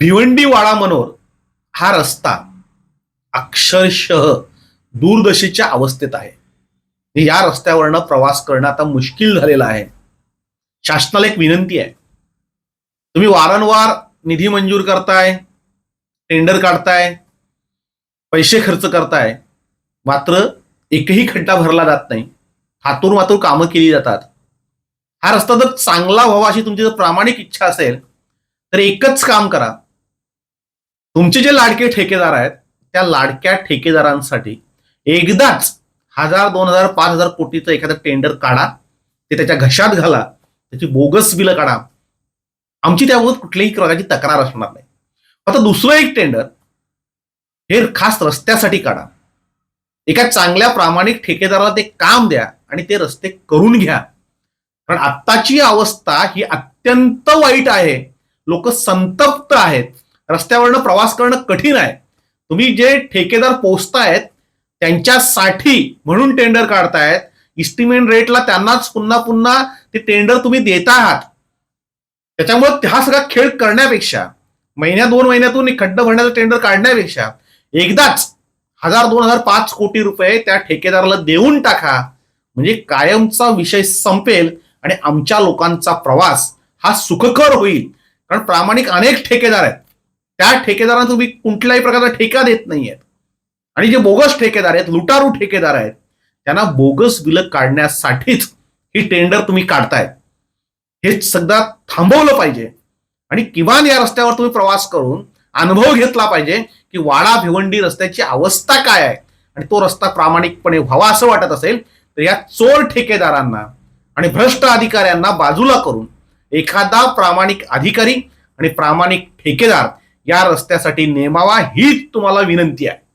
भिवंडी वाडा मनोर हा रस्ता अक्षरशः दूरदशेच्या अवस्थेत आहे. या रस्त्यावरनं प्रवास करणं आता मुश्किल झालेलं आहे. शासनाला एक विनंती आहे. तुम्ही वारंवार निधी मंजूर करताय टेंडर काढताय पैसे खर्च करताय मात्र एकही खड्डा भरला जात नाही. हातून मातून कामं केली जातात. हा रस्ता जर चांगला व्हावा अशी तुमची जर प्रामाणिक इच्छा असेल तर एकच काम करा. तुमचे जे लाडके ठेकेदार आहेत त्या लाडक्या ठेकेदारांसाठी एकदाच हजार दोन हजार पाच हजार कोटीचं एखादं टेंडर काढा ते त्याच्या घशात घाला त्याची बोगस बिलं काढा. आमची त्याबाबत कुठल्याही प्रकारची तक्रार असणार नाही. आता दुसरं एक टेंडर हे खास रस्त्यासाठी काढा. एका चांगल्या प्रामाणिक ठेकेदाराला ते काम द्या आणि ते रस्ते करून घ्या. कारण आत्ताची अवस्था ही अत्यंत वाईट आहे. लोक संतप्त आहेत. रस्त्यावरनं प्रवास करणं कठीण आहे. तुम्ही जे ठेकेदार पोचतायत त्यांच्यासाठी म्हणून टेंडर काढतायत इस्टिमेट रेटला त्यांनाच पुन्हा पुन्हा ते टेंडर तुम्ही देत आहात त्याच्यामुळे हा सगळा खेळ करण्यापेक्षा महिन्या दोन महिन्यातून एक खड्ड भरण्याचं टेंडर काढण्यापेक्षा एकदाच हजार दोन हजार पाच कोटी रुपये त्या ठेकेदाराला देऊन टाका. म्हणजे कायमचा विषय संपेल आणि आमच्या लोकांचा प्रवास हा सुखकर होईल. कारण प्रामाणिक अनेक ठेकेदार आहेत. त्या ठेकेदारांना तुम्ही कुठल्याही प्रकारचा ठेका देत नाहीयेत. आणि जे बोगस ठेकेदार आहेत लुटारू ठेकेदार आहेत त्यांना बोगस बिलं काढण्यासाठीच ही टेंडर तुम्ही काढताय हे सगळं थांबवलं पाहिजे. आणि किमान या रस्त्यावर तुम्ही प्रवास करून अनुभव घेतला पाहिजे की वाडा भिवंडी रस्त्याची अवस्था काय आहे. आणि तो रस्ता प्रामाणिकपणे व्हावा असं वाटत असेल तर या चोर ठेकेदारांना आणि भ्रष्ट अधिकाऱ्यांना बाजूला करून एखादा प्रामाणिक अधिकारी आणि प्रामाणिक ठेकेदार या रस्त्यासाठी नेमावा हीच तुम्हाला विनंती आहे.